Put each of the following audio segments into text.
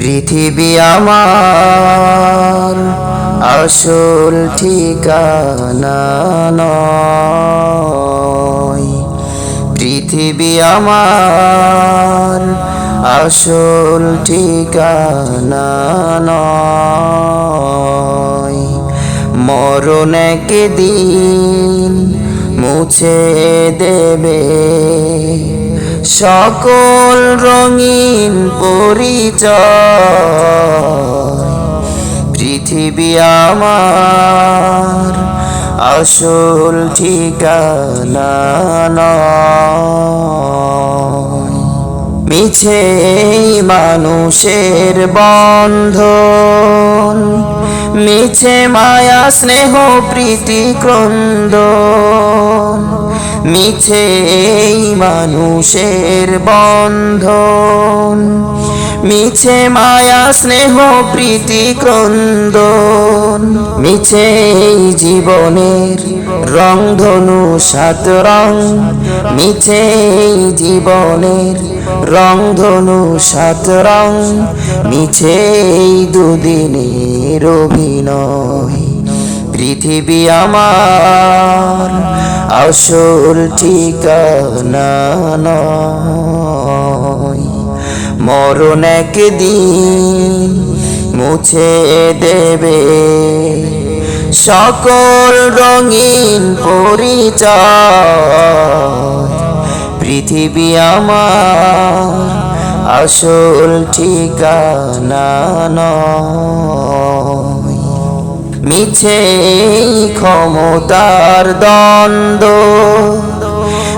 পৃথিবী আমার আসল ঠিকানা পৃথিবী আমার আসল ঠিকানা নয়। মরণ দিন মুছে দেবে। সকল রঙিন পরিচয়। পৃথিবী আমার আসল ঠিকানা মিছে মানুষের বন্ধন, মিছে মায়া, স্নেহ, প্রীতি, ক্রন্দন, মিছে মানুষের বন্ধন মিছে মায়া, স্নেহ, প্রীতি, ক্রন্দন। মিছে এই জীবনের রংধনু সাত রং। মিছে এই জীবনের রংধনু সাত রং। মিছে এই দুদিনের অভিনয়। পৃথিবী আমার আসল ঠিকানা মরণ একদিন মুছে দেবে। সকল রঙিন পরিচয়, পৃথিবী আমার আসল ঠিকানা নয়। মিছে ক্ষমতার দ্বন্দ্ব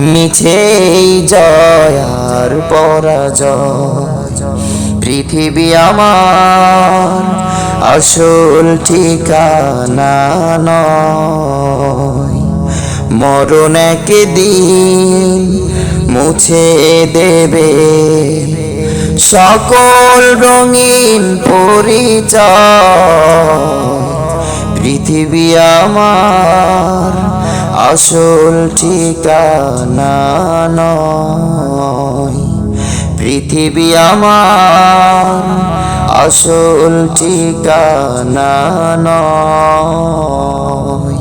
মিছে জয়ার পরাজয়। পৃথিবী আমার আসল ঠিকানা নয়। মরণ একদিন মুছে দেবে। সকল রঙিন পরিচয়। পৃথিবী আমার আসল ঠিকানা নয়। পৃথিবী আমার আসল ঠিকানা নয়।